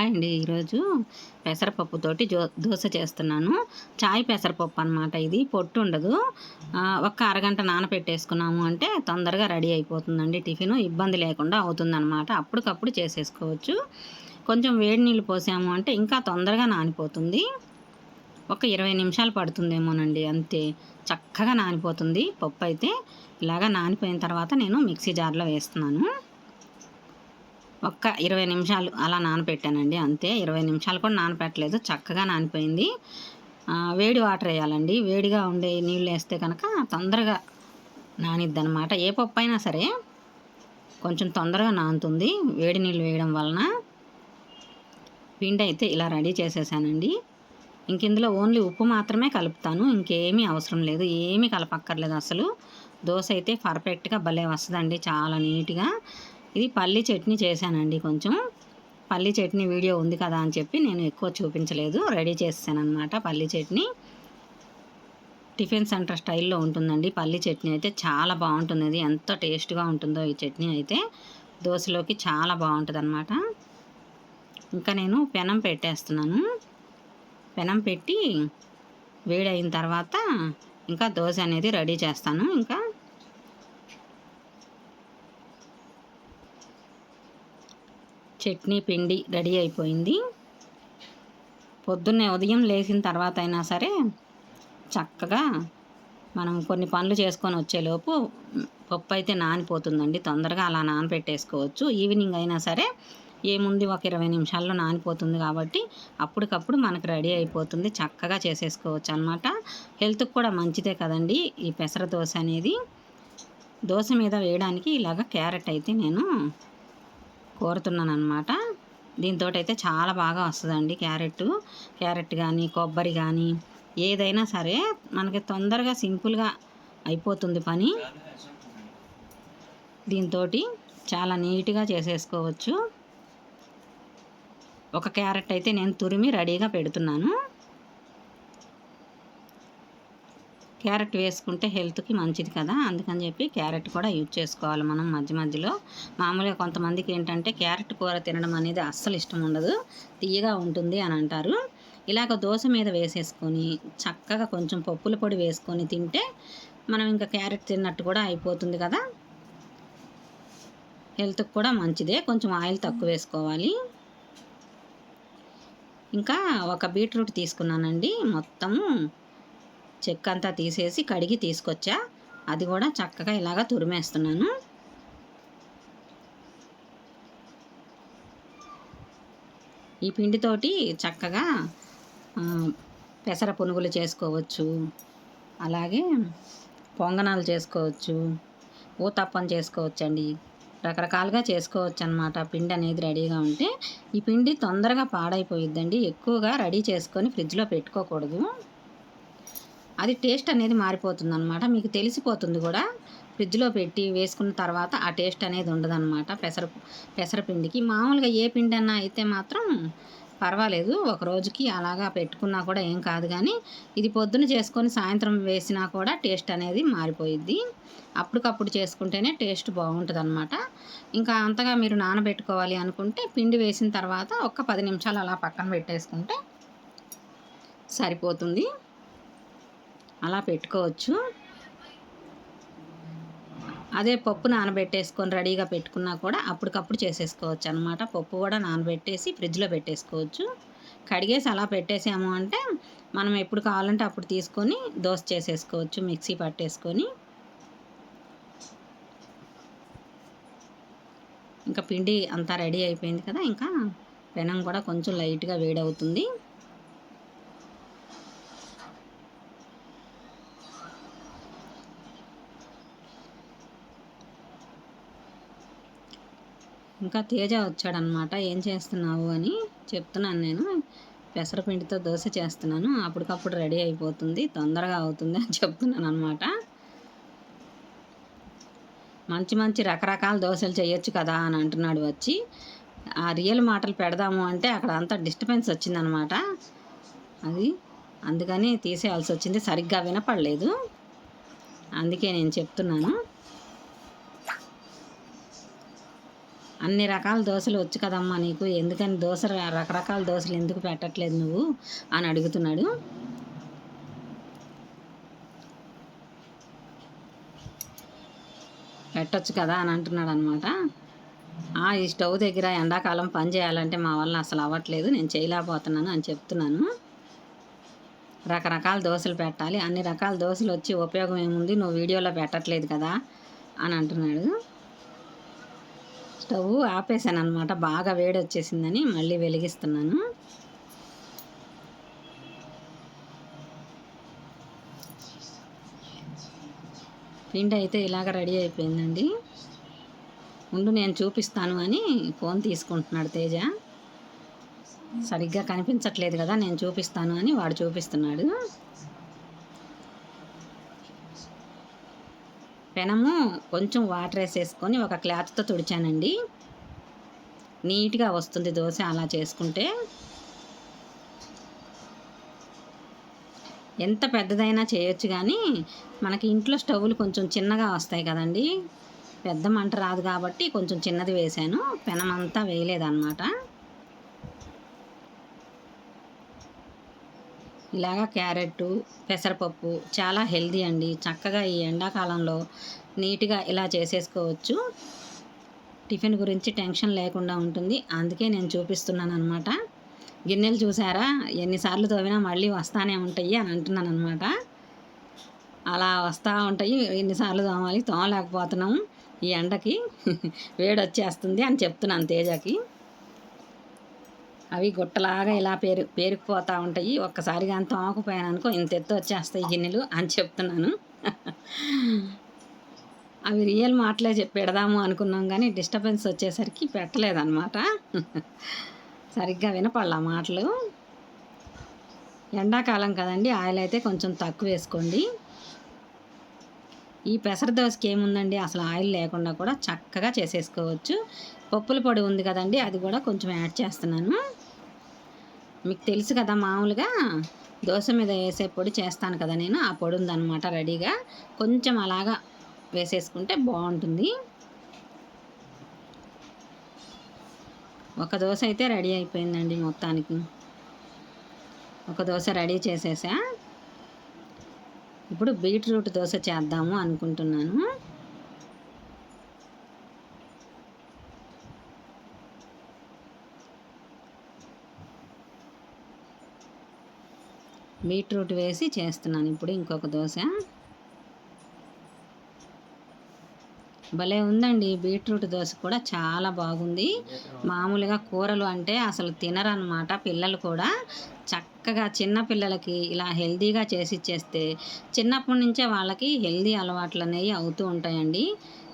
Hi అండి. ఈరోజు పెసరపప్పుతోటి జో దోశ చేస్తున్నాను. చాయ్ పెసరపప్పు అనమాట ఇది. పొట్టు ఉండదు. ఒక్క అరగంట నానపెట్టేసుకున్నాము అంటే తొందరగా రెడీ అయిపోతుందండి టిఫిన్. ఇబ్బంది లేకుండా అవుతుందన్నమాట. అప్పటికప్పుడు చేసేసుకోవచ్చు. కొంచెం వేడి నీళ్ళు పోసాము అంటే ఇంకా తొందరగా నానిపోతుంది. ఒక ఇరవై నిమిషాలు పడుతుందేమోనండి. అంతే. చక్కగా నానిపోతుంది పప్పు అయితే. ఇలాగా నానిపోయిన తర్వాత నేను మిక్సీ జార్లో వేస్తున్నాను. ఒక్క ఇరవై నిమిషాలు అలా నానపెట్టానండి అంతే. ఇరవై నిమిషాలు కూడా నానపెట్టలేదు. చక్కగా నానిపోయింది. వేడి వాటర్ వేయాలండి. వేడిగా ఉండే నీళ్ళు వేస్తే కనుక తొందరగా నానిద్ది అనమాట ఏ పప్పు అయినా సరే కొంచెం తొందరగా నానుతుంది వేడి నీళ్ళు వేయడం వలన. పిండి అయితే ఇలా రెడీ చేసేసానండి. ఇంక ఇందులో ఓన్లీ ఉప్పు మాత్రమే కలుపుతాను. ఇంకేమీ అవసరం లేదు. ఏమీ కలపక్కర్లేదు అసలు. దోశ అయితే పర్ఫెక్ట్గా భలే వస్తుందండి. చాలా నీట్గా. ఇది పల్లి చట్నీ చేశానండి కొంచెం. పల్లి చట్నీ వీడియో ఉంది కదా అని చెప్పి నేను ఎక్కువ చూపించలేదు. రెడీ చేస్తానమాట అనమాట పల్లి చట్నీ. టిఫిన్ సెంటర్ స్టైల్లో ఉంటుందండి. పల్లి చట్నీ అయితే చాలా బాగుంటుంది. అది ఎంత టేస్ట్గా ఉంటుందో ఈ చట్నీ అయితే. దోశలోకి చాలా బాగుంటుంది అనమాట ఇంకా నేను పెనం పెట్టేస్తున్నాను. పెనం పెట్టి వేడైన తర్వాత ఇంకా దోశ అనేది రెడీ చేస్తాను. ఇంకా చట్నీ పిండి రెడీ అయిపోయింది. పొద్దున్నే ఉదయం లేచిన తర్వాత అయినా సరే చక్కగా మనం కొన్ని పనులు చేసుకొని వచ్చేలోపు పప్పు అయితే నానిపోతుందండి. తొందరగా అలా నానబెట్టేసుకోవచ్చు ఈవినింగ్ అయినా సరే ఏముంది? ఒక ఇరవై నిమిషాల్లో నానిపోతుంది కాబట్టి అప్పటికప్పుడు మనకు రెడీ అయిపోతుంది. చక్కగా చేసేసుకోవచ్చు అనమాట హెల్త్కి కూడా మంచిదే కదండి ఈ పెసర దోశ అనేది. దోశ మీద వేయడానికి ఇలాగ క్యారెట్ అయితే నేను కోరుతున్నాను అనమాట దీంతో అయితే చాలా బాగా వస్తుందండి క్యారెట్ క్యారెట్ కానీ కొబ్బరి కానీ ఏదైనా సరే మనకి తొందరగా సింపుల్గా అయిపోతుంది పని. దీంతో చాలా నీట్గా చేసేసుకోవచ్చు. ఒక క్యారెట్ అయితే నేను తురిమి రెడీగా పెడుతున్నాను. క్యారెట్ వేసుకుంటే హెల్త్కి మంచిది కదా అందుకని చెప్పి క్యారెట్ కూడా యూజ్ చేసుకోవాలి మనం మధ్య మధ్యలో. మామూలుగా కొంతమందికి ఏంటంటే క్యారెట్ కూర తినడం అనేది అస్సలు ఇష్టం ఉండదు తీయగా ఉంటుంది అని అంటారు. ఇలాగ దోశ మీద వేసేసుకొని చక్కగా కొంచెం పప్పుల పొడి వేసుకొని తింటే మనం ఇంకా క్యారెట్ తిన్నట్టు కూడా అయిపోతుంది కదా. హెల్త్కి కూడా మంచిదే కొంచెం ఆయిల్ తక్కువ వేసుకోవాలి. ఇంకా ఒక బీట్రూట్ తీసుకున్నానండి మొత్తము చెక్క అంతా తీసేసి కడిగి తీసుకొచ్చా. అది కూడా చక్కగా ఇలాగ తురిమేస్తున్నాను. ఈ పిండితోటి చక్కగా పెసర పునుగులు చేసుకోవచ్చు. అలాగే పొంగనాలు చేసుకోవచ్చు. ఊతప్పం చేసుకోవచ్చండి. రకరకాలుగా చేసుకోవచ్చు అనమాట పిండి అనేది రెడీగా ఉంటే ఈ పిండి తొందరగా పాడైపోయిద్దండి. ఎక్కువగా రెడీ చేసుకొని ఫ్రిడ్జ్లో పెట్టుకోకూడదు. అది టేస్ట్ అనేది మారిపోతుంది అనమాట మీకు తెలిసిపోతుంది కూడా. ఫ్రిడ్జ్లో పెట్టి వేసుకున్న తర్వాత ఆ టేస్ట్ అనేది ఉండదన్నమాట పెసర పెసరపిండికి. మామూలుగా ఏ పిండి అన్నా అయితే మాత్రం పర్వాలేదు. ఒక రోజుకి అలాగా పెట్టుకున్నా కూడా ఏం కాదు కానీ ఇది పొద్దున చేసుకొని సాయంత్రం వేసినా కూడా టేస్ట్ అనేది మారిపోయిద్ది. అప్పటికప్పుడు చేసుకుంటేనే టేస్ట్ బాగుంటుంది అనమాట ఇంకా అంతగా మీరు నానబెట్టుకోవాలి అనుకుంటే పిండి వేసిన తర్వాత ఒక పది నిమిషాలు అలా పక్కన పెట్టేసుకుంటే సరిపోతుంది. అలా పెట్టుకోవచ్చు. అదే పప్పు నానబెట్టేసుకొని రెడీగా పెట్టుకున్నా కూడా అప్పటికప్పుడు చేసేసుకోవచ్చు అనమాట పప్పు కూడా నానబెట్టేసి ఫ్రిడ్జ్లో పెట్టేసుకోవచ్చు. కడిగేసి అలా పెట్టేసాము అంటే మనం ఎప్పుడు కావాలంటే అప్పుడు తీసుకొని దోశ చేసేసుకోవచ్చు మిక్సీ పట్టేసుకొని. ఇంకా పిండి అంతా రెడీ అయిపోయింది కదా ఇంకా పెనం కూడా కొంచెం లైట్గా వేడవుతుంది. ఇంకా తేజ వచ్చాడనమాట ఏం చేస్తున్నావు అని చెప్తున్నాను నేను. పెసరపిండితో దోశ చేస్తున్నాను. అప్పటికప్పుడు రెడీ అయిపోతుంది. తొందరగా అవుతుంది అని చెప్తున్నాను అనమాట మంచి మంచి రకరకాల దోశలు చేయొచ్చు కదా అని అంటున్నాడు వచ్చి. ఆ రియల్ మాటలు పెడదాము అంటే అక్కడ అంతా డిస్టర్బెన్స్ వచ్చిందనమాట అది అందుకని తీసేయాల్సి వచ్చింది. సరిగ్గా వినపడలేదు. అందుకే నేను చెప్తున్నాను. అన్ని రకాల దోశలు వచ్చు కదమ్మా నీకు. ఎందుకని దోశ రకరకాల దోశలు ఎందుకు పెట్టట్లేదు నువ్వు? అని అడుగుతున్నాడు. పెట్టచ్చు కదా అని అంటున్నాడు అనమాట ఈ స్టవ్ దగ్గర ఎండాకాలం పని చేయాలంటే మా వల్ల అసలు అవ్వట్లేదు. నేను చేయలేకపోతున్నాను అని చెప్తున్నాను. రకరకాల దోశలు పెట్టాలి. అన్ని రకాల దోశలు వచ్చి ఉపయోగం ఏముంది? నువ్వు వీడియోలో పెట్టట్లేదు కదా అని అంటున్నాడు. స్టవ్ ఆపేసాను అనమాట బాగా వేడి వచ్చేసిందని మళ్ళీ వెలిగిస్తున్నాను. పిండి అయితే ఇలాగ రెడీ అయిపోయిందండి. ముందు నేను చూపిస్తాను అని ఫోన్ తీసుకుంటున్నాడు తేజ. సరిగ్గా కనిపించట్లేదు కదా నేను చూపిస్తాను అని వాడు చూపిస్తున్నాడు. పెనము కొంచెం వాటర్ వేసేసుకొని ఒక క్లాత్తో తుడిచానండి. నీట్గా వస్తుంది దోశ అలా చేసుకుంటే. ఎంత పెద్దదైనా చేయొచ్చు కానీ మనకి ఇంట్లో స్టవ్లు కొంచెం చిన్నగా వస్తాయి కదండి. పెద్ద మంట రాదు కాబట్టి కొంచెం చిన్నది వేసాను పెనమంతా వేయలేదన్నమాట. ఇలాగా క్యారెట్ పెసరపప్పు చాలా హెల్దీ అండి. చక్కగా ఈ ఎండాకాలంలో నీట్గా ఇలా చేసేసుకోవచ్చు. టిఫిన్ గురించి టెన్షన్ లేకుండా ఉంటుంది. అందుకే నేను చూపిస్తున్నాను అనమాట గిన్నెలు చూసారా? ఎన్నిసార్లు తోవినా మళ్ళీ వస్తానే ఉంటాయి అని అంటున్నాను అనమాట అలా వస్తూ ఉంటాయి. ఎన్నిసార్లు తోమాలి? తోమలేకపోతున్నాం. ఈ ఎండకి వేడి వచ్చేస్తుంది అని చెప్తున్నాను తేజకి. అవి గుట్టలాగా ఇలా పేరు పేరుకుపోతూ ఉంటాయి. ఒక్కసారిగా అంత తోమకపోయాను అనుకో ఇంత ఎత్తు వచ్చేస్తాయి గిన్నెలు అని చెప్తున్నాను. అవి రియల్ మాటలే చెప్పి పెడదాము అనుకున్నాం కానీ డిస్టర్బెన్స్ వచ్చేసరికి పెట్టలేదన్నమాట. సరిగ్గా వినపడాల మాటలు. ఎండాకాలం కదండి ఆయిల్ అయితే కొంచెం తక్కువ వేసుకోండి. ఈ పెసర దోశకి ఏముందండి? అసలు ఆయిల్ లేకుండా కూడా చక్కగా చేసేసుకోవచ్చు. పప్పుల పొడి ఉంది కదండి అది కూడా కొంచెం యాడ్ చేస్తున్నాను. మీకు తెలుసు కదా మామూలుగా దోశ మీద వేసే పొడి చేస్తాను కదా నేను ఆ పొడి ఉందన్నమాట రెడీగా. కొంచెం అలాగా వేసేసుకుంటే బాగుంటుంది. ఒక దోశ అయితే రెడీ అయిపోయిందండి మొత్తానికి. ఒక దోశ రెడీ చేసేసా. ఇప్పుడు బీట్రూట్ దోశ చేద్దాము అనుకుంటున్నాను. బీట్రూట్ వేసి చేస్తున్నాను. ఇప్పుడు ఇంకొక దోశ. భలే ఉందండి బీట్రూట్ దోశ కూడా. చాలా బాగుంది. మామూలుగా కూరలు అంటే అసలు తినరనమాట పిల్లలు కూడా. చక్కగా చిన్న పిల్లలకి ఇలా హెల్దీగా చేసి ఇచ్చేస్తే చిన్నప్పటి నుంచే వాళ్ళకి హెల్దీ అలవాట్లు అనేవి అవుతూ ఉంటాయండి.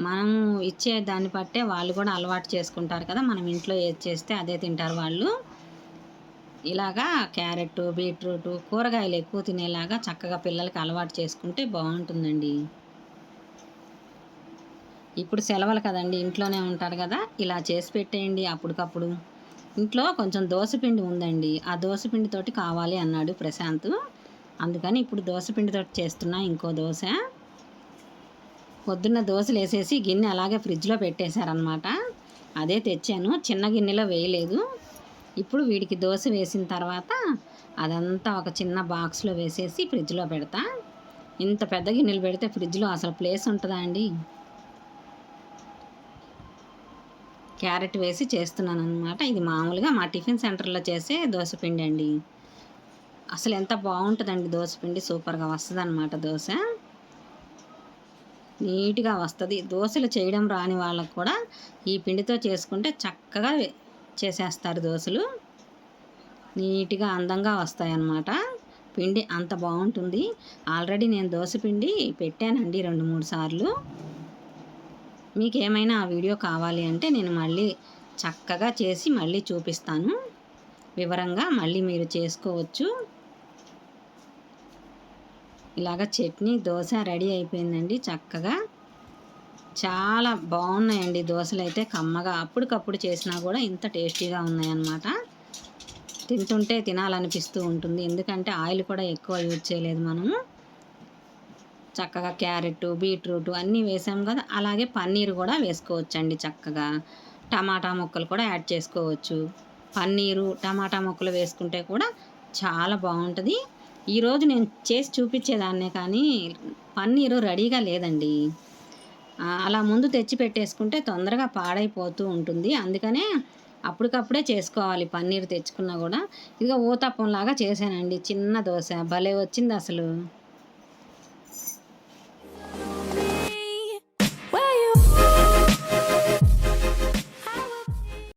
మనం ఇచ్చే దాన్ని బట్టే వాళ్ళు కూడా అలవాటు చేసుకుంటారు కదా. మనం ఇంట్లో ఏది చేస్తే అదే తింటారు వాళ్ళు. ఇలాగా క్యారెట్ బీట్రూట్ కూరగాయలు ఎక్కువ తినేలాగా చక్కగా పిల్లలకి అలవాటు చేసుకుంటే బాగుంటుందండి. ఇప్పుడు సెలవులు కదండి ఇంట్లోనే ఉంటారు కదా ఇలా చేసి పెట్టేయండి అప్పటికప్పుడు. ఇంట్లో కొంచెం దోశపిండి ఉందండి ఆ దోశపిండితోటి కావాలి అన్నాడు ప్రశాంత్. అందుకని ఇప్పుడు దోశపిండితోటి చేస్తున్నా ఇంకో దోశ. పొద్దున్న దోశలు వేసేసి గిన్నె అలాగే ఫ్రిడ్జ్లో పెట్టేశారనమాట అదే తెచ్చాను చిన్న గిన్నెలో వేయలేదు. ఇప్పుడు వీడికి దోశ వేసిన తర్వాత అదంతా ఒక చిన్న బాక్స్లో వేసేసి ఫ్రిడ్జ్లో పెడతా. ఇంత పెద్ద గిన్నెలు పెడితే ఫ్రిడ్జ్లో అసలు ప్లేస్ ఉంటుందా అండి? క్యారెట్ వేసి చేస్తున్నాను అనమాట ఇది మామూలుగా మా టిఫిన్ సెంటర్లో చేసే దోశపిండి అండి. అసలు ఎంత బాగుంటుందండి దోశపిండి సూపర్గా వస్తుంది అనమాట దోశ. నీట్గా వస్తుంది. దోశలు చేయడం రాని వాళ్ళకు కూడా ఈ పిండితో చేసుకుంటే చక్కగా చేసేస్తారు దోశలు. నీట్గా అందంగా వస్తాయన్నమాట. పిండి అంత బాగుంటుంది. ఆల్రెడీ నేను దోశ పిండి పెట్టానండి రెండు మూడు సార్లు. మీకు ఏమైనా ఆ వీడియో కావాలి అంటే నేను మళ్ళీ చక్కగా చేసి మళ్ళీ చూపిస్తాను. వివరంగా మళ్ళీ మీరు చేసుకోవచ్చు. ఇలాగ చట్నీ దోశ రెడీ అయిపోయిందండి చక్కగా. చాలా బాగున్నాయండి దోశలు అయితే కమ్మగా అప్పటికప్పుడు చేసినా కూడా ఇంత టేస్టీగా ఉన్నాయన్నమాట. తింటుంటే తినాలనిపిస్తూ ఉంటుంది. ఎందుకంటే ఆయిల్ కూడా ఎక్కువ యూజ్ చేయలేదు మనము. చక్కగా క్యారెట్ బీట్రూట్ అన్నీ వేసాం కదా. అలాగే పన్నీర్ కూడా వేసుకోవచ్చండి చక్కగా. టమాటా ముక్కలు కూడా యాడ్ చేసుకోవచ్చు. పన్నీరు టమాటా ముక్కలు వేసుకుంటే కూడా చాలా బాగుంటుంది. ఈరోజు నేను చేసి చూపించేదాన్నే కానీ పన్నీరు రెడీగా లేదండి. అలా ముందు తెచ్చి పెట్టేసుకుంటే తొందరగా పాడైపోతూ ఉంటుంది. అందుకనే అప్పటికప్పుడే చేసుకోవాలి. పన్నీర్ తెచ్చుకున్నా కూడా. ఇదిగో ఊతప్పంలాగా చేశానండి. చిన్న దోశ. భలే వచ్చింది అసలు.